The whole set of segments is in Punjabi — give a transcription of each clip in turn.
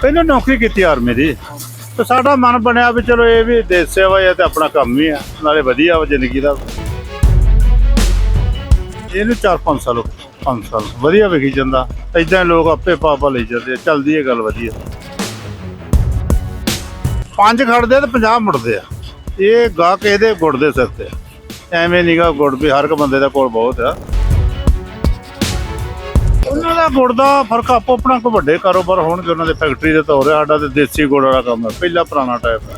ਪਹਿਲਾਂ ਨੌਕਰੀ ਕੀਤੀ ਆਰਮੀ ਦੀ। ਤੇ ਸਾਡਾ ਮਨ ਬਣਿਆ ਵੀ ਚਲੋ ਇਹ ਵੀ ਦੇਸ਼ ਸੇਵਾ ਹੈ ਤੇ ਆਪਣਾ ਕੰਮ ਹੀ ਆ ਨਾਲੇ ਵਧੀਆ ਵਾ ਜ਼ਿੰਦਗੀ ਦਾ। ਇਹਨੂੰ 4-5 ਸਾਲ 5 ਸਾਲ। ਵਧੀਆ ਵਿਖੀ ਜਾਂਦਾ। ਇਦਾਂ ਲੋਕ ਆਪੇ ਪਾਪਾ ਲਈ ਜਾਂਦੇ ਆ, ਚੱਲਦੀ ਇਹ ਗੱਲ ਵਧੀਆ। ਪੰਜ ਖੜਦੇ ਆ ਤੇ 50 ਮੁੜਦੇ ਆ। ਇਹ ਗਾਹਕ ਇਹਦੇ ਗੁੜ ਦੇ ਸਿਰ ਤੇ ਆ। ਐਵੇਂ ਨਹੀਂਗਾ ਗੁੜ ਵੀ ਹਰ ਇੱਕ ਬੰਦੇ ਦਾ ਕੋਲ ਬਹੁਤ ਆ। ਦਾ ਗੁੜ ਦਾ ਫ਼ਰਕ ਆਪੋ ਆਪਣਾ ਕੋ ਵੱਡੇ ਕਾਰੋਬਾਰ ਹੋਣਗੇ ਉਹਨਾਂ ਦੇ ਫੈਕਟਰੀ ਦੇ ਤੌਰ ਸਾਡਾ ਤੇ ਦੇਸੀ ਗੁੜ ਵਾਲਾ ਕੰਮ ਹੈ ਪਹਿਲਾ ਪੁਰਾਣਾ ਟਾਈਪ ਹੈ।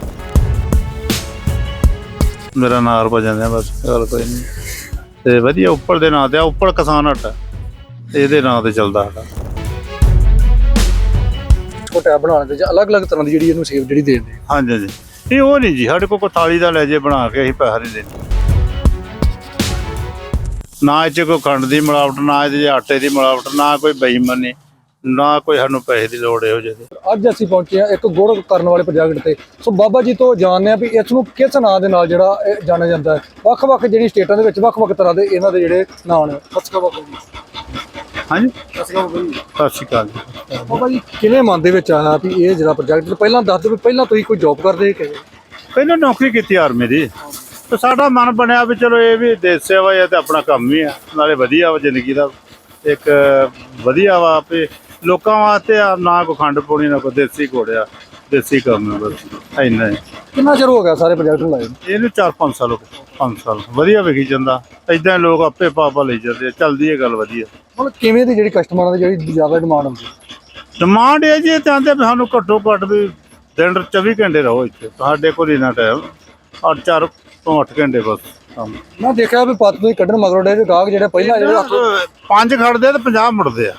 ਮੇਰਾ ਨਾਮ ਹਰਭਜਨ ਹੈ ਬਸ ਗੱਲ ਕੋਈ ਨਹੀਂ। ਤੇ ਵਧੀਆ ਉੱਪਰ ਦੇ ਨਾਂ ਤੇ ਆ ਉੱਪਰ ਕਿਸਾਨ ਹੱਟ। ਇਹਦੇ ਨਾਂ ਤੇ ਚੱਲਦਾ ਸਾਡਾ। ਟੈਬ ਬਣਾਉਣ ਦੇ ਜਾਂ ਅਲੱਗ-ਅਲੱਗ ਤਰ੍ਹਾਂ ਦੀ ਜਿਹੜੀ ਇਹਨੂੰ ਸੇਵ ਜਿਹੜੀ ਦੇ। ਦਿੰਦੇ ਹਾਂਜੀ ਹਾਂਜੀ। ਨਹੀਂ ਉਹ ਨਹੀਂ ਜੀ ਸਾਡੇ ਕੋਲ ਕੋਈ ਥਾਲੀ ਦਾ ਲੈ ਜੇ ਬਣਾ ਕੇ ਅਸੀਂ ਪੈਸਾ ਨਹੀਂ ਦੇਣਾ। ਨਾ ਇਹ 'ਚ ਕੋਈ ਖੰਡ ਦੀ ਮਿਲਾਵਟ ਨਾ ਇਹਦੇ 'ਚ ਆਟੇ ਦੀ ਮਿਲਾਵਟ ਨਾ ਕੋਈ ਬੇਈਮਾਨੀ ਨਾ ਕੋਈ ਸਾਨੂੰ ਪੈਸੇ ਦੀ ਲੋੜ ਇਹੋ ਜਿਹੇ। ਦੀ ਅੱਜ ਅਸੀਂ ਪਹੁੰਚੇ ਹਾਂ ਇੱਕ ਗੁੜ ਕਰਨ ਵਾਲੇ ਪ੍ਰੋਜੈਕਟ ਤੇ। ਸੋ ਬਾਬਾ ਜੀ ਤੋਂ ਜਾਣਦੇ ਆ ਵੀ ਇਸ ਨੂੰ ਕਿਸ ਨਾਂ ਦੇ ਨਾਲ ਜਿਹੜਾ ਇਹ ਜਾਣਿਆ ਜਾਂਦਾ ਹੈ। ਵੱਖ-ਵੱਖ ਜਿਹੜੀ ਸਟੇਟਾਂ ਦੇ ਵਿੱਚ ਵੱਖ-ਵੱਖ ਤਰ੍ਹਾਂ ਦੇ ਇਹਨਾਂ ਦੇ ਜਿਹੜੇ ਨਾਂ। ਨੇ ਅਕਾਲ ਬਾਬਾ ਜੀ। ਹਾਂਜੀ? ਅਕਾਲ ਬਾਬਾ ਜੀ। ਸਤਿ ਸ਼੍ਰੀ ਅਕਾਲ ਜੀ। ਬਾਬਾ ਜੀ ਕਿਵੇਂ ਮਨ ਦੇ ਵਿੱਚ ਆਇਆ ਵੀ ਇਹ ਜਿਹੜਾ ਪ੍ਰੋਜੈਕਟ ਪਹਿਲਾਂ ਦੱਸ ਦਿਓ ਵੀ ਪਹਿਲਾਂ ਤੁਸੀਂ ਕੋਈ ਜੌਬ ਕਰਦੇ ਕਿ ਪਹਿਲਾਂ ਨੌਕਰੀ ਕੀਤੀ ਆਰਮੀ ਦੀ। ਤੇ ਸਾਡਾ ਮਨ ਬਣਿਆ ਵੀ ਚਲੋ ਇਹ ਵੀ ਦੇਸ਼ ਸੇਵਾ ਹੈ ਤੇ ਆਪਣਾ ਕੰਮ ਹੀ ਆ। ਨਾਲੇ ਵਧੀਆ ਵਾ ਜ਼ਿੰਦਗੀ ਦਾ। ਇੱਕ ਵਧੀਆ ਵਾ ਵੀ ਲੋਕਾਂ ਵਾਸਤੇ ਆ ਨਾ ਕੋ ਖੰਡ ਪਾਉਣੀ ਨਾ ਕੋ ਦੇਸੀ ਘੋੜਿਆ ਦੇਸੀ ਕੰਮ ਹੈ ਬਸ। ਇੰਨਾ ਹੀ। ਕਿੰਨਾ ਚਿਰ ਹੋ ਗਿਆ ਸਾਰੇ ਪ੍ਰੋਜੈਕਟ ਨੂੰ ਲਾਏ ਨੂੰ? ਇਹਨੂੰ 4-5 ਸਾਲ ਹੋ ਗਏ 5 ਸਾਲ। ਵਧੀਆ ਵਿਖੀ ਜਾਂਦਾ। ਇਦਾਂ ਲੋਕ ਆਪੇ ਪਾਪਾ ਲਈ ਜਾਂਦੇ ਆ, ਚੱਲਦੀ ਹੈ ਗੱਲ ਵਧੀਆ। ਹੁਣ ਕਿਵੇਂ ਦੀ ਜਿਹੜੀ ਕਸਟਮਰਾਂ ਦੀ ਜਿਹੜੀ ਜ਼ਿਆਦਾ ਡਿਮਾਂਡ ਹੁੰਦੀ ਹੈ? ਡਿਮਾਂਡ ਇਹ ਜੀ ਚਾਹੁੰਦੇ ਵੀ ਸਾਨੂੰ ਘੱਟੋ ਘੱਟ ਵੀ ਦਿਨ 24 ਘੰਟੇ ਰਹੋ ਇੱਥੇ। ਸਾਡੇ ਕੋਲ ਇਨਾ ਟਾਈਮ ਔਰ 4 ਤੋਂ 8 ਘੰਟੇ ਬਸ ਕੰਮ। ਮੈਂ ਦੇਖਿਆ ਵੀ ਪੱਤ ਤੋਂ ਹੀ ਕੱਢਣ ਮਗਰੋਂ ਡੇ ਗਾਹਕ ਜਿਹੜੇ ਪਹਿਲਾਂ ਜਿਹੜੇ ਪੰਜ ਖੜਦੇ ਤੇ 50 ਮੁੜਦੇ ਆ।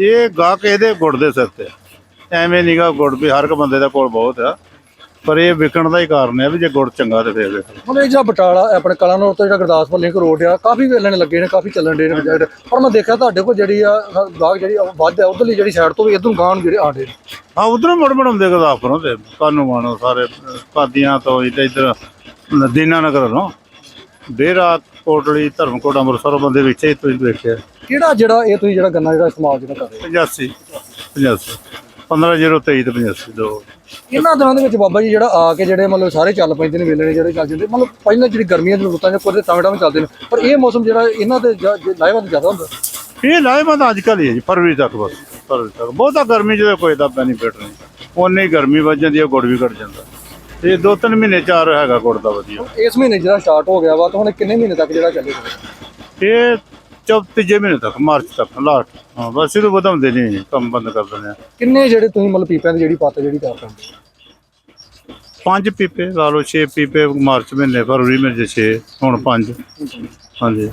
ਇਹ ਗਾਹਕ ਇਹਦੇ ਗੁੜ ਦੇ ਸਿਰ ਤੇ ਆ। ਐਵੇਂ ਨਹੀਂਗਾ ਗੁੜ ਵੀ ਹਰ ਇੱਕ ਬੰਦੇ ਦਾ ਕੋਲ ਬਹੁਤ ਆ। ਪਰ ਇਹ ਵਿਕਣ ਦਾ ਹੀ ਕਾਰਨ ਹੈ ਵੀ ਜੇ ਗੁੜ ਚੰਗਾ ਤੇ ਫੇਰ ਵੇਖੋ। ਹੁਣ ਇਹ ਜਿਹੜਾ ਬਟਾਲਾ ਆਪਣੇ ਕਲਾਨੌਰ ਤੋਂ ਜਿਹੜਾ ਗੁਰਦਾਸਪੁਰ ਲਿੰਕ ਰੋਡ ਆ ਕਾਫੀ ਵੇਲੇ ਨੇ ਲੱਗੇ ਨੇ ਕਾਫੀ ਚੱਲਣ ਦੇ ਨੇ ਪ੍ਰੋਜੈਕਟ ਪਰ ਮੈਂ ਦੇਖਿਆ ਤੁਹਾਡੇ ਕੋਲ ਜਿਹੜੀ ਆ ਗਾਹਕ ਜਿਹੜੀ ਉਹ ਵੱਧ ਹੈ ਉਧਰਲੀ ਜਿਹੜੀ ਸਾਈਡ ਤੋਂ ਵੀ ਇਧਰੋਂ ਗਾਣ ਜਿਹੜੇ ਆਂਡੇ ਹਾਂ ਉਧਰੋਂ ਮੁੜ ਮੁੜ ਆਉਂਦੇ ਗੁਰਦਾਸਪੁਰੋਂ ਤੇ ਕਾਨੂੰ ਮਾਣੋ ਸਾਰੇ ਕਾਦੀਆਂ ਤੋਂ ਇੱਧਰ ਇੱਧਰ ਦੀਨਾ ਨਗਰ ਤੋਂ ਡੇਰਾ ਕੋਟਲੀ ਧਰਮਕੋਟ ਅੰਮ੍ਰਿਤਸਰ ਬੰਦੇ ਵਿੱਚ ਹੀ ਤੁਸੀਂ ਵੇਖਿਆ। ਕਿਹੜਾ ਜਿਹੜਾ ਇਹ ਤੁਸੀਂ ਜਿਹੜਾ ਗੰਨਾ ਜਿਹੜਾ ਇਸਤੇਮਾਲ ਜਿਹੜਾ ਕਰ ਰਹੇ 85 85 15023 ਤੇ 85 ਦੋ। ਇਹਨਾਂ ਦਿਨਾਂ ਦੇ ਵਿੱਚ ਬਾਬਾ ਜੀ ਜਿਹੜਾ ਆ ਕੇ ਜਿਹੜੇ ਮਤਲਬ ਸਾਰੇ ਚੱਲ ਪੈਂਦੇ ਨੇ ਵੇਲੇ ਨੇ ਜਿਹੜੇ ਚੱਲ ਜਾਂਦੇ ਮਤਲਬ ਪਹਿਲਾਂ ਜਿਹੜੀ ਗਰਮੀਆਂ ਦੇ ਰੁੱਤਾਂ 'ਚ ਕੋਈ ਟਾਂਗੜਾ ਵੀ ਚੱਲਦੇ ਨੇ ਪਰ ਇਹ ਮੌਸਮ ਜਿਹੜਾ ਇਹਨਾਂ ਦੇ ਲਾਈਵ ਜ਼ਿਆਦਾ ਹੁੰਦਾ? ਇਹ ਲਾਹੇਵੰਦ ਅੱਜ ਕੱਲ੍ਹ ਹੀ ਹੈ ਜੀ ਫਰਵਰੀ ਤੱਕ ਬਸ ਫਰਵਰੀ ਤੱਕ। ਬਹੁਤਾ ਗਰਮੀ ਜਦੋਂ ਕੋਈ ਦਾ ਬੈਨੀਫਿਟ ਨਹੀਂ। ਉਨੀ ਗਰਮੀ ਵੱਧ ਜਾਂਦੀ ਹੈ ਗੁੜ ਵੀ ਘਟ ਜਾਂਦਾ। ਇਹ ਦੋ ਤਿੰਨ ਮਹੀਨੇ ਚਾਰ ਹੈਗਾ ਗੁੜ ਦਾ ਵਧੀਆ। ਇਸ ਮਹੀਨੇ ਜਿਹੜਾ ਸਟਾਰਟ ਹੋ ਗਿਆ ਵਾ ਤਾਂ ਹੁਣ ਇਹ ਕਿੰਨੇ ਮਹੀਨੇ ਤੱਕ ਜਿਹੜਾ ਚੱਲੇਗਾ ਇਹ ਚੌ ਤੀਜੇ ਮਹੀਨੇ ਤੱਕ ਮਾਰਚ ਤੱਕ ਲਾਸਟ। ਹਾਂ ਬਸ ਇਹਨੂੰ ਵਧਾਉਂਦੇ ਨਹੀਂ ਕੰਮ ਬੰਦ ਕਰ ਦਿੰਦੇ ਆ। ਕਿੰਨੇ ਜਿਹੜੇ ਤੁਸੀਂ ਮਤਲਬ ਪੀਪਿਆਂ ਦੀ ਜਿਹੜੀ ਪੱਤ ਜਿਹੜੀ ਕਰ ਰਹੇ ਪੰਜ ਪੀਪੇ ਲਾ ਲਓ 6 ਪੀਪੇ ਮਾਰਚ ਮਹੀਨੇ ਫਰਵਰੀ ਮਹੀਨੇ 6 ਹੁਣ ਪੰਜ। ਹਾਂਜੀ।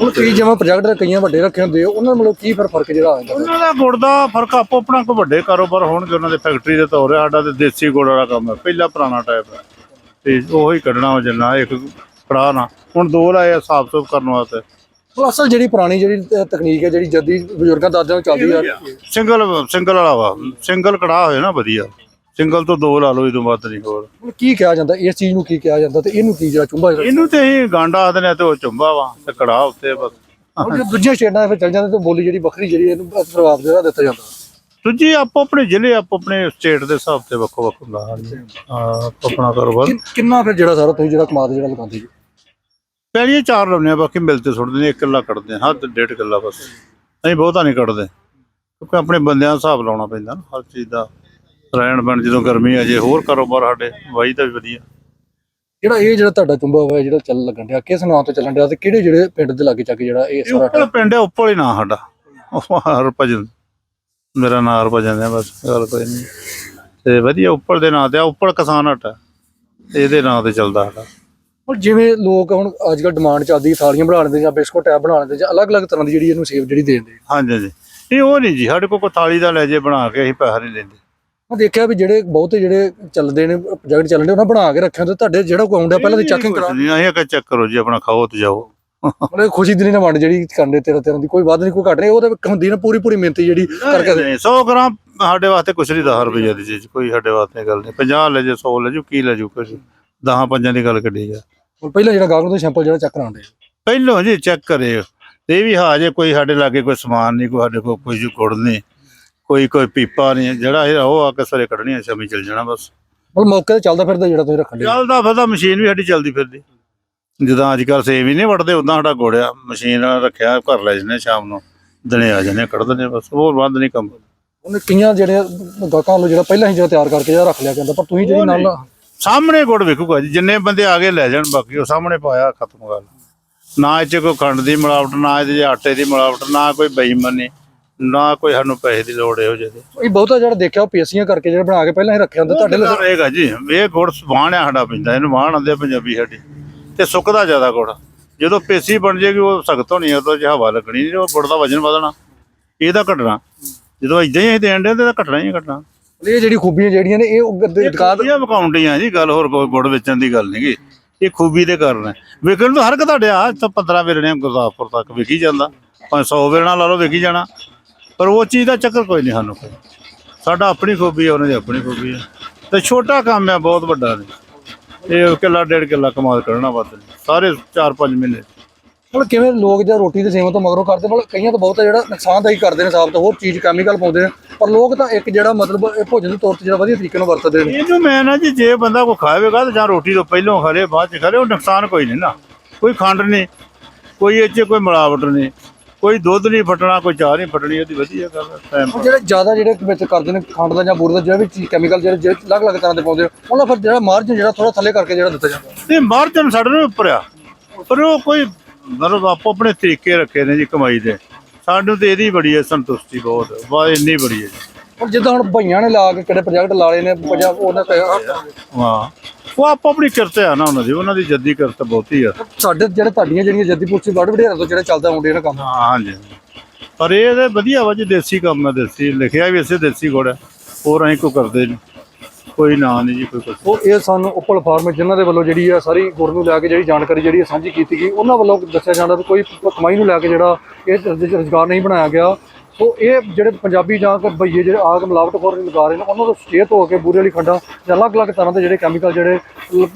ਹੁਣ ਕਈ ਜਿਵੇਂ ਪ੍ਰੋਜੈਕਟ ਕਈਆਂ ਵੱਡੇ ਰੱਖੇ ਹੁੰਦੇ ਆ, ਉਹਨਾਂ ਮਤਲਬ ਕੀ ਫਿਰ ਫ਼ਰਕ ਜਿਹੜਾ ਆ ਜਾਂਦਾ ਉਹਨਾਂ ਦਾ ਗੁੜ ਦਾ ਫ਼ਰਕ ਆਪੋ ਆਪਣਾ ਕੋ ਵੱਡੇ ਕਾਰੋਬਾਰ ਹੋਣਗੇ ਉਹਨਾਂ ਦੇ ਫੈਕਟਰੀ ਦੇ ਤੌਰ ਆ ਸਾਡਾ ਤੇ ਦੇਸੀ ਗੁੜ ਵਾਲਾ ਕੰਮ ਹੈ ਪਹਿਲਾ ਪੁਰਾਣਾ ਟਾਈਪ ਹੈ। ਤੇ ਉਹੀ ਕੱਢਣਾ ਹੋ ਜੰਨਾ ਇੱਕ ਕੜਾ ਨਾ। ਹੁਣ ਦੋ ਲਾਏ ਆ ਸਾਫ਼ ਸੁਥ ਕਰਨ ਵਾਸਤੇ। ਹੁਣ ਅਸਲ ਜਿਹੜੀ ਪੁਰਾਣੀ ਜਿਹੜੀ ਤਕਨੀਕ ਹੈ ਜਿਹੜੀ ਜੱਦੀ ਬਜ਼ੁਰਗਾਂ ਦਾਦਿਆਂ ਨੂੰ ਚੱਲਦੀ ਆ। ਸਿੰਗਲ ਸਿੰਗਲ ਵਾਲਾ ਵਾ। ਸਿੰਗਲ ਕੜਾ ਹੋਏ ਨਾ ਵਧੀਆ। ਸਿੰਗਲ ਤੋਂ ਦੋ ਲਾ ਲਓ ਇਹ ਤੋਂ ਵੱਧ ਨਹੀਂ ਹੋਰ। ਹੁਣ ਕੀ ਕਿਹਾ ਜਾਂਦਾ? ਇਸ ਚੀਜ਼ ਨੂੰ ਕੀ ਕਿਹਾ ਜਾਂਦਾ ਤੇ ਇਹਨੂੰ ਕੀ ਜਿਹੜਾ ਚੁੰਬਾ ਜਿਹੜਾ ਇਹਨੂੰ ਤੇ ਅਸੀਂ ਗਾਂਡਾ ਆਖਦੇ ਨੇ ਤੇ ਉਹ ਚੁੰਬਾ ਵਾ ਤੇ ਕੜਾ ਉੱਤੇ ਬਸ। ਹੁਣ ਜੇ ਦੂਜੀਆਂ ਸਟੇਟਾਂ ਦੇ ਵਿੱਚ ਚੱਲ ਜਾਂਦੇ ਤਾਂ ਬੋਲੀ ਜਿਹੜੀ ਵੱਖਰੀ ਜਿਹੜੀ ਇਹਨੂੰ ਪ੍ਰਭਾਵ ਜਿਹੜਾ ਦਿੱਤਾ ਜਾਂਦਾ। ਦੂਜੀ ਆਪੋ ਆਪਣੇ ਜ਼ਿਲ੍ਹੇ ਆਪੋ ਆਪਣੇ ਸਟੇਟ ਦੇ ਹਿਸਾਬ ਤੇ ਵੱਖੋ ਵੱਖ ਹੁੰਦਾ ਹਾਂਜੀ ਹਾਂ ਆਪੋ ਆਪਣਾ ਕਾਰੋਬਾਰ। ਕਿੰਨਾ ਫਿਰ ਜਿਹੜਾ ਸਾਰਾ ਤੁਸੀਂ ਜਿਹੜਾ ਕਮਾਦ ਜਿਹੜਾ ਲਗਾਉਂਦੇ ਜੀ? ਪਹਿਲੀਆਂ ਚਾਰ ਲਾਉਂਦੇ ਆ ਬਾਕੀ ਮਿਲ ਤੇ ਸੁੱਟਦੇ ਨੇ ਇੱਕ ਕਿੱਲਾ ਕੱਢਦੇ ਆ ਹੱਦ ਡੇਢ ਕਿੱਲਾ ਬਸ। ਅਸੀਂ ਬਹੁਤਾ ਨਹੀਂ ਕੱਢਦੇ। ਕਿਉਂਕਿ ਆਪਣੇ ਬੰਦਿਆਂ ਦਾ ਹਿਸਾਬ ਲਾਉਣਾ ਪੈਂਦਾ ਨਾ ਹਰ ਚੀਜ਼ ਦਾ। ਰਹਿਣ ਬਣ ਜਦੋਂ ਗਰਮੀ ਆ ਜੇ ਹੋਰ ਕਾਰੋਬਾਰ ਸਾਡੇ ਵਾਈ ਦਾ ਵੀ ਵਧੀਆ। ਜਿਹੜਾ ਇਹ ਜਿਹੜਾ ਤੁਹਾਡਾ ਚੁੰਬਾ ਹੋਇਆ ਜਿਹੜਾ ਚੱਲ ਲੱਗਣ ਡਿਆ ਕਿਸ ਨਾਂ ਤੋਂ ਚੱਲਣ ਡਿਆ ਤੇ ਕਿਹੜੇ ਜਿਹੜੇ ਪਿੰਡ ਦੇ ਲਾਗੇ ਚੱਕ ਜਿਹੜਾ ਇਹ ਇਹ ਸਾਰਾ ਉੱਪਰ ਪਿੰਡ ਹੈ ਉੱਪਰ ਹੀ ਨਾਂ ਸਾਡਾ। ਹਰਭਜਨ ਮੇਰਾ ਨਾਂ ਹਰਭਜਨ ਹੈ ਬਸ ਗੱਲ ਕੋਈ ਨਹੀਂ। ਤੇ ਵਧੀਆ ਉੱਪਰ ਦੇ ਨਾਂ ਤੇ ਆ ਉੱਪਰ ਕਿਸਾਨ ਹੱਟ ਇਹਦੇ ਨਾਂ ਤੇ ਚੱਲਦਾ ਸਾਡਾ। ਹੁਣ ਜਿਵੇਂ ਲੋਕ ਹੁਣ ਅੱਜ ਕੱਲ੍ਹ ਡਿਮਾਂਡ ਚੱਲਦੀ ਥਾਲੀਆਂ ਬਣਾ ਲੈਂਦੇ ਜਾਂ ਬਿਸਕੁਟ ਟੈਬ ਬਣਾ ਲੈਂਦੇ ਜਾਂ ਅਲੱਗ-ਅਲੱਗ ਤਰ੍ਹਾਂ ਦੀ ਜਿਹੜੀ ਇਹਨੂੰ ਸੇਵ ਜਿਹੜੀ ਦੇ ਦਿੰਦੇ। ਹਾਂਜੀ ਹਾਂਜੀ। ਨਹੀਂ ਉਹ ਨਹੀਂ ਜੀ ਸਾਡੇ ਕੋਲ ਕੋਈ ਥਾਲੀ ਦਾ ਲੈ ਜੇ ਬਣਾ ਕੇ ਅਸੀਂ ਪੈਸਾ ਨਹੀਂ ਲੈਂਦੇ ਮੈਂ ਦੇਖਿਆ ਵੀ ਜਿਹੜੇ ਬਹੁਤੇ ਜਿਹੜੇ ਚੱਲਦੇ ਨੇ ਪ੍ਰੋਜੈਕਟ ਚੱਲਦੇ ਉਹਨਾਂ ਬਣਾ ਕੇ ਰੱਖਿਆ ਹੁੰਦੇ ਤੁਹਾਡੇ ਜਿਹੜਾ ਕੋਈ ਆਉਂਦਾ ਪਹਿਲਾਂ ਦੀ ਚੈਕਿੰਗ ਕਰਾ ਨਹੀਂ ਅਸੀਂ ਕਿ ਚੈੱਕ ਕਰੋ ਜੀ ਆਪਣਾ ਖਾਓ ਤੇ ਜਾਓ। ਮਤਲਬ ਖੁਸ਼ੀ ਦੀ ਨਹੀਂ ਵੰਡ ਜਿਹੜੀ ਕਰਦੇ ਤੇਰਾ ਤੇਰਾ ਦੀ ਕੋਈ ਵੱਧ ਨਹੀਂ ਕੋਈ ਘੱਟ ਨਹੀਂ ਉਹਦੇ ਵਿੱਚ ਹੁੰਦੀ ਨਾ ਪੂਰੀ ਪੂਰੀ ਮਿਹਨਤ ਜਿਹੜੀ ਕਰਕੇ ਦੇ- 100 ਗ੍ਰਾਮ ਸਾਡੇ ਵਾਸਤੇ ਕੁਛ ਨਹੀਂ 10 ਰੁਪਏ ਦੀ ਚੀਜ਼ ਕੋਈ ਸਾਡੇ ਵਾਸਤੇ ਗੱਲ ਨਹੀਂ 50 ਲੈ ਜੇ 100 ਲੈ ਜੂ ਕੀ ਲੈ ਜੂ ਕੁਛ 10 ਪੰਜਾਂ ਦੀ ਗੱਲ ਕੱਢੀ ਜਾ। ਹੁਣ ਪਹਿਲਾਂ ਜਿਹੜਾ ਗਾਹਕ ਨੂੰ ਸੈਂਪਲ ਜਿਹੜਾ ਚੈੱਕ ਕਰਾਉਂਦੇ ਪਹਿਲੋਂ ਜੀ ਚੈੱਕ ਕਰੇ। ਤੇ ਇਹ ਵੀ ਹਾਂ ਜੇ ਕੋਈ ਸਾਡੇ ਲਾਗੇ ਕੋਈ ਸਮਾਨ ਨਹੀਂ ਕੋਈ ਸਾਡੇ ਕੋਲ ਕੋਈ ਗੁੜ ਨਹੀਂ। ਕੋਈ ਕੋਈ ਪੀਪਾ ਨਹੀਂ ਜਿਹੜਾ ਇਹ ਉਹ ਆ ਕੇ ਸਰੇ ਕੱਢਣੀਆਂ ਸ਼ਾਮੀ ਚੱਲ ਜਾਣਾ ਬਸ। ਮਤਲਬ ਮੌਕੇ ਤੇ ਚੱਲਦਾ ਫਿਰਦਾ ਜਿਹੜਾ ਤੁਸੀਂ ਰੱਖਣ ਦੇ ਚੱਲਦਾ ਫਿਰਦਾ ਮਸ਼ੀਨ ਵੀ ਸਾਡੀ ਚੱਲਦੀ ਫਿਰਦੀ। ਜਦੋਂ ਅੱਜ ਕੱਲ ਸੇਵ ਹੀ ਨਹੀਂ ਵੜਦੇ ਉਦਾਂ ਸਾਡਾ ਗੋੜਿਆ ਮਸ਼ੀਨ ਰੱਖਿਆ ਘਰ ਲੈ ਜਨੇ ਸ਼ਾਮ ਨੂੰ। ਦਿਨੇ ਆ ਜਨੇ ਕੱਢ ਦਿੰਦੇ ਬਸ ਹੋਰ ਬੰਦ ਨਹੀਂ ਕੰਮ। ਉਹਨੇ ਕਈਆਂ ਜਿਹੜੇ ਗਾਹਕਾਂ ਨੂੰ ਜਿਹੜਾ ਪਹਿਲਾਂ ਹੀ ਜਿਹੜਾ ਤਿਆਰ ਕਰਕੇ ਜਿਹੜਾ ਰੱਖ ਲਿਆ ਜਾਂਦਾ ਪਰ ਤੁਸੀਂ ਜਿਹੜੀ ਨਾਲ ਸਾਹਮਣੇ ਗੁੜ ਵਿਕੂਗਾ ਜੀ ਜਿੰਨੇ ਬੰਦੇ ਆ ਕੇ ਲੈ ਜਾਣ ਬਾਕੀ ਉਹ ਸਾਹਮਣੇ ਪਾਇਆ ਖਤਮ ਗੱਲ। ਨਾ ਇਹ 'ਚ ਕੋਈ ਖੰਡ ਦੀ ਮਿਲਾਵਟ ਨਾ ਇਹਦੇ ਆਟੇ ਦੀ ਮਿਲਾਵਟ ਨਾ ਕੋਈ ਬੇਈਮਾਨੀ। ਨਾ ਕੋਈ ਸਾਨੂੰ ਪੈਸੇ ਦੀ ਲੋੜ ਇਹੋ ਜਿਹੇ ਦੀ। ਇਹ ਬਹੁਤਾ ਜਿਹੜਾ ਦੇਖਿਆ ਉਹ ਪੇਸੀਆਂ ਕਰਕੇ ਜਿਹੜਾ ਬਣਾ ਕੇ ਪਹਿਲਾਂ ਹੀ ਰੱਖਿਆ ਹੁੰਦਾ ਤੁਹਾਡੇ ਲਈ ਰਹੇਗਾ ਜੀ। ਇਹ ਗੁੜ ਵਾਣ ਆ ਸਾਡਾ ਪੈਂਦਾ ਇਹਨੂੰ ਵਾਣ ਆਂਦੇ ਆ ਪੰਜਾਬੀ ਸਾਡੀ। ਤੇ ਸੁੱਕਦਾ ਜ਼ਿਆਦਾ ਗੁੜ। ਜਦੋਂ ਪੇਸੀ ਬਣ ਜੇਗੀ ਉਹ ਸਖਤ ਹੋਣੀ ਉਹ ਤੋਂ ਜੇ ਹਵਾ ਲੱਗਣੀ ਨਹੀਂ ਉਹ ਗੁੜ ਦਾ ਵਜਨ ਵਧਣਾ। ਇਹਦਾ ਘਟਣਾ। ਜਦੋਂ ਇਦਾਂ ਹੀ ਅਸੀਂ ਦੇਣ ਦੇ ਤਾਂ ਘਟਣਾ ਹੀ ਘਟਣਾ। ਇਹ ਜਿਹੜੀ ਖੂਬੀਆਂ ਜਿਹੜੀਆਂ ਨੇ ਇਹ ਦੁਕਾਨ ਇਹ ਵਿਕਾਉਂਦੀਆਂ ਜੀ ਗੱਲ ਹੋਰ ਕੋਈ ਗੁੜ ਵੇਚਣ ਦੀ ਗੱਲ ਨਹੀਂਗੀ ਇਹ ਖੂਬੀ ਦੇ ਕਾਰਨ ਹੈ। ਵਿਕਣ ਤਾਂ ਹਰ ਇੱਕ ਤੁਹਾਡੇ ਆ ਤਾਂ 15 ਵੇਰਣੇ ਗੁਰਦਾਸਪੁਰ ਤੱਕ ਵਿਕੀ ਜਾਂਦਾ। 500 ਵੇਰਣਾ ਲਾ ਲਓ ਵਿਕੀ ਜਾਣਾ। ਪਰ ਉਹ ਚੀਜ਼ ਦਾ ਚੱਕਰ ਕੋਈ ਨਹੀਂ ਸਾਨੂੰ। ਕੋਈ ਸਾਡਾ ਆਪਣੀ ਖੂਬੀ ਹੈ ਉਹਨਾਂ ਦੀ ਆਪਣੀ ਖੂਬੀ ਹੈ ਤੇ ਛੋਟਾ ਕੰਮ ਹੈ ਬਹੁਤ ਵੱਡਾ ਨਹੀਂ ਇਹ ਕਿੱਲਾ ਡੇਢ ਕਿੱਲਾ ਕਮਾਲ ਕਰਨਾ ਵੱਧ ਨਹੀਂ। ਸਾਰੇ 4-5 ਮਹੀਨੇ। ਮਤਲਬ ਕਿਵੇਂ ਲੋਕ ਜਿਹੜਾ ਰੋਟੀ ਦੇ ਸੇਵਨ ਤੋਂ ਮਗਰੋਂ ਕਰਦੇ ਮਤਲਬ ਕਈਆਂ ਤਾਂ ਬਹੁਤ ਜਿਹੜਾ ਨੁਕਸਾਨਦਾਇਕ ਕਰਦੇ ਨੇ ਸਾਬਤ ਹੋਰ ਚੀਜ਼ ਕੈਮੀਕਲ ਪਾਉਂਦੇ ਨੇ। ਪਰ ਲੋਕ ਤਾਂ ਇੱਕ ਜਿਹੜਾ ਮਤਲਬ ਇਹ ਭੋਜਨ ਦੇ ਤੌਰ ਤੇ ਜਿਹੜਾ ਵਧੀਆ ਤਰੀਕੇ ਨਾਲ ਵਰਤਦੇ ਨੇ। ਇਹਨੂੰ ਮੈਂ ਨਾ ਜੀ ਜੇ ਬੰਦਾ ਕੋ ਖਾਵੇਗਾ ਤਾਂ ਜਾਂ ਰੋਟੀ ਤੋਂ ਪਹਿਲਾਂ ਖਾ ਲੇ ਬਾਅਦ ਚ ਖਾ ਲੇ ਉਹ ਨੁਕਸਾਨ ਕੋਈ ਨਹੀਂ ਨਾ। ਕੋਈ ਖੰਡ ਨਹੀਂ ਕੋਈ ਇਹ 'ਚ ਕੋਈ ਮਿਲਾਵਟ ਨਹੀਂ। ਕੋਈ ਦੁੱਧ ਨਹੀਂ ਫਟਣਾ ਕੋਈ ਚਾਹ ਨਹੀਂ ਫਟਣੀ ਉਹਦੀ ਵਧੀਆ ਗੱਲ ਹੈ ਟਾਈਮ ਜਿਹੜੇ ਜ਼ਿਆਦਾ ਜਿਹੜੇ ਵਿੱਚ ਕਰਦੇ ਨੇ ਖੰਡ ਦਾ ਜਾਂ ਬੂਰ ਦਾ ਜਿਹੜਾ ਵੀ ਚੀਜ਼ ਕੈਮੀਕਲ ਜਿਹੜੇ ਜਿਹੜੇ ਅਲੱਗ-ਅਲੱਗ ਤਰ੍ਹਾਂ ਦੇ ਪਾਉਂਦੇ ਨੇ ਉਹਨਾਂ ਫਿਰ ਜਿਹੜਾ ਮਾਰਜਨ ਜਿਹੜਾ ਥੋੜਾ ਥੱਲੇ ਕਰਕੇ ਜਿਹੜਾ ਦਿੱਤਾ ਜਾਂਦਾ। ਤੇ ਮਾਰਜਨ ਸਾਡੇ ਨੂੰ ਉੱਪਰ ਆ ਪਰ ਉਹ ਕੋਈ ਮਤਲਬ ਆਪੋ ਆਪਣੇ ਤਰੀਕੇ ਰੱਖੇ ਨੇ ਜੀ ਕਮਾਈ ਦੇ। ਸਾਨੂੰ ਤੇ ਇਹਦੀ ਬੜੀ ਹੈ ਸੰਤੁਸ਼ਟੀ ਬਹੁਤ ਬਾ ਇੰਨੀ ਬੜੀ ਹੈ ਜੀ। ਹੁਣ ਜਿੱਦਾਂ ਹੁਣ ਭਈਆਂ ਨੇ ਲਾ ਕੇ ਕਿਹੜੇ ਪ੍ਰੋਜੈਕਟ ਲਾ ਲਏ ਨੇ ਪੰਜਾਬ ਉਹਨਾਂ ਤੇ ਹਾਂ। ਉਹ ਆਪੋ ਆਪਣੀ ਕਿਰਤ ਆ ਨਾ ਉਹਨਾਂ ਦੀ ਉਹਨਾਂ ਦੀ ਜੱਦੀ ਕਿਰਤ ਬਹੁਤੀ ਆ। ਸਾਡੇ ਜਿਹੜੇ ਤੁਹਾਡੀਆਂ ਜਿਹੜੀਆਂ ਜੱਦੀ ਪੁਲਿਸ ਵੱਡ ਵਡੇਰਾ ਤੋਂ ਜਿਹੜਾ ਚੱਲਦਾ ਹੁੰਦੇ ਨੇ ਕੰਮ। ਹਾਂ ਹਾਂਜੀ। ਪਰ ਇਹ ਤੇ ਵਧੀਆ ਵਾ ਜੀ ਦੇਸੀ ਕੰਮ ਹੈ ਦੇਸੀ ਲਿਖਿਆ ਵੀ ਇਸੇ ਦੇਸੀ ਗੁੜ ਹੈ ਹੋਰ ਅਸੀਂ ਕੋਈ ਕਰਦੇ ਨਹੀਂ। ਕੋਈ ਨਾਂ ਨਹੀਂ ਜੀ ਕੋਈ ਕੁਛ। ਉਹ ਇਹ ਸਾਨੂੰ ਉਪਲ ਫਾਰਮ ਜਿਨ੍ਹਾਂ ਦੇ ਵੱਲੋਂ ਜਿਹੜੀ ਆ ਸਾਰੀ ਗੁੜ ਨੂੰ ਲੈ ਕੇ ਜਿਹੜੀ ਜਾਣਕਾਰੀ ਜਿਹੜੀ ਆ ਸਾਂਝੀ ਕੀਤੀ ਗਈ ਉਹਨਾਂ ਵੱਲੋਂ ਦੱਸਿਆ ਜਾਂਦਾ ਵੀ ਕੋਈ ਕਮਾਈ ਨੂੰ ਲੈ ਕੇ ਜਿਹੜਾ ਇਹ ਰੁਜ਼ਗਾਰ ਨਹੀਂ ਬਣਾਇਆ ਗਿਆ। ਸੋ ਇਹ ਜਿਹੜੇ ਪੰਜਾਬੀ ਜਾਂ ਕਿ ਭਈਏ ਜਿਹੜੇ ਆਗ ਮਿਲਾਵਟਖੋਰ ਲਗਾ ਰਹੇ ਨੇ ਉਹਨਾਂ ਤੋਂ ਸੁਚੇਤ ਹੋ ਕੇ ਬੂਰੇ ਵਾਲੀ ਖੰਡਾਂ ਜਾਂ ਅਲੱਗ-ਅਲੱਗ ਤਰ੍ਹਾਂ ਦੇ ਜਿਹੜੇ ਕੈਮੀਕਲ ਜਿਹੜੇ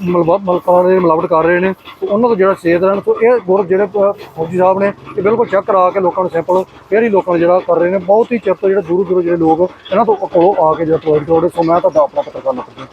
ਮਲਕਾਂ ਦੇ ਮਿਲਾਵਟ ਕਰ ਰਹੇ ਨੇ ਉਹਨਾਂ ਤੋਂ ਜਿਹੜਾ ਸੇਧ ਰਹਿਣ ਸੋ ਇਹ ਗੁਰ ਜਿਹੜੇ ਅ, ਫੌਜੀ ਸਾਹਿਬ ਨੇ ਇਹ ਬਿਲਕੁਲ ਚੈੱਕ ਕਰਾ ਕੇ ਲੋਕਾਂ ਨੂੰ ਸੈਂਪਲ ਫੇਰ ਹੀ ਲੋਕਾਂ ਨੂੰ ਜਿਹੜਾ ਕਰ ਰਹੇ ਨੇ। ਬਹੁਤ ਹੀ ਚਿਰ ਤੋਂ ਜਿਹੜੇ ਦੂਰੋਂ ਦੂਰੋਂ ਜਿਹੜੇ ਲੋਕ ਇਹਨਾਂ ਤੋਂ ਕੋਲੋਂ ਆ ਕੇ ਜਿਹੜਾ ਪ੍ਰੋਵਾਈਡ ਕਰਦੇ ਸੋ ਮੈਂ ਤੁਹਾਡਾ ਆਪਣਾ ਪੱਤਰਕਾਰ ਨਪਰ